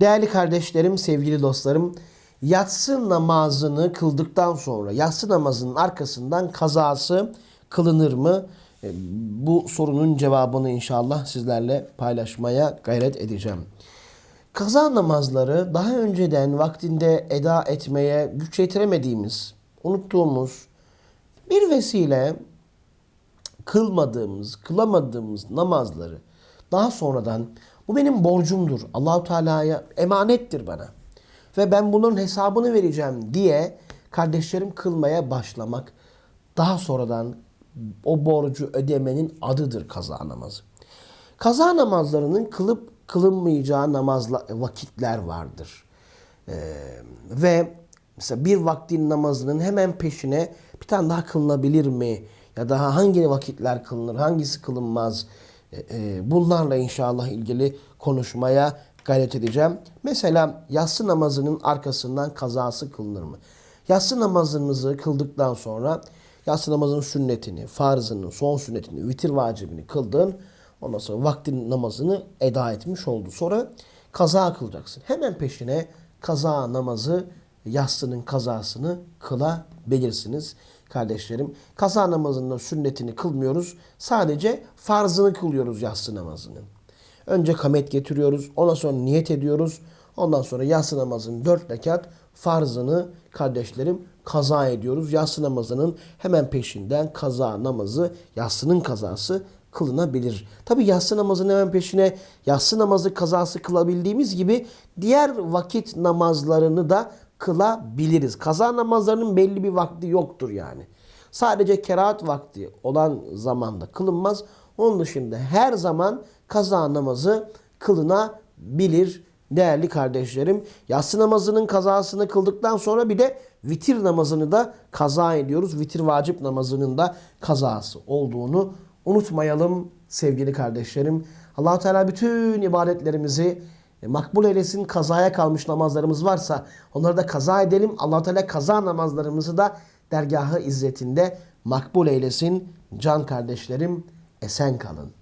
Değerli kardeşlerim, sevgili dostlarım, yatsı namazını kıldıktan sonra yatsı namazının arkasından kazası kılınır mı? E, Bu sorunun cevabını inşallah sizlerle paylaşmaya gayret edeceğim. Kaza namazları daha önceden vaktinde eda etmeye güç yetiremediğimiz, unuttuğumuz bir vesile kılmadığımız, kılamadığımız namazları daha sonradan bu benim borcumdur. Allahu Teala'ya emanettir bana. Ve ben bunun hesabını vereceğim diye kardeşlerim kılmaya başlamak daha sonradan o borcu ödemenin adıdır kaza namazı. Kaza namazlarının kılıp kılınmayacağı namazla vakitler vardır. Ee, ve mesela bir vaktin namazının hemen peşine bir tane daha kılınabilir mi? Ya da hangi vakitler kılınır, hangisi kılınmaz? Ee, e, bunlarla inşallah ilgili konuşmaya gayret edeceğim. Mesela yatsı namazının arkasından kazası kılınır mı? Yatsı namazınızı kıldıktan sonra yatsı namazının sünnetini, farzını, son sünnetini, vitir vacibini kıldın. Ondan sonra vaktin namazını eda etmiş oldu. Sonra kaza kılacaksın. Hemen peşine kaza namazı, yatsının kazasını kılabilirsiniz kardeşlerim. Kaza namazında sünnetini kılmıyoruz. Sadece farzını kılıyoruz yatsı namazının. Önce kamet getiriyoruz. Ondan sonra niyet ediyoruz. Ondan sonra yatsı namazının dört rekat farzını kardeşlerim kaza ediyoruz. Yatsı namazının hemen peşinden kaza namazı, yatsının kazası kılınabilir. Tabi yatsı namazının hemen peşine yatsı namazı kazası kılabildiğimiz gibi diğer vakit namazlarını da kılabiliriz. Kaza namazlarının belli bir vakti yoktur yani. Sadece kerahat vakti olan zamanda kılınmaz. Onun dışında her zaman kaza namazı kılınabilir değerli kardeşlerim. Yatsı namazının kazasını kıldıktan sonra bir de vitir namazını da kaza ediyoruz. Vitir vacip namazının da kazası olduğunu unutmayalım sevgili kardeşlerim. allah Teala bütün ibadetlerimizi e, makbul eylesin. Kazaya kalmış namazlarımız varsa onları da kaza edelim. allah Teala kaza namazlarımızı da dergahı izzetinde makbul eylesin. Can kardeşlerim esen kalın.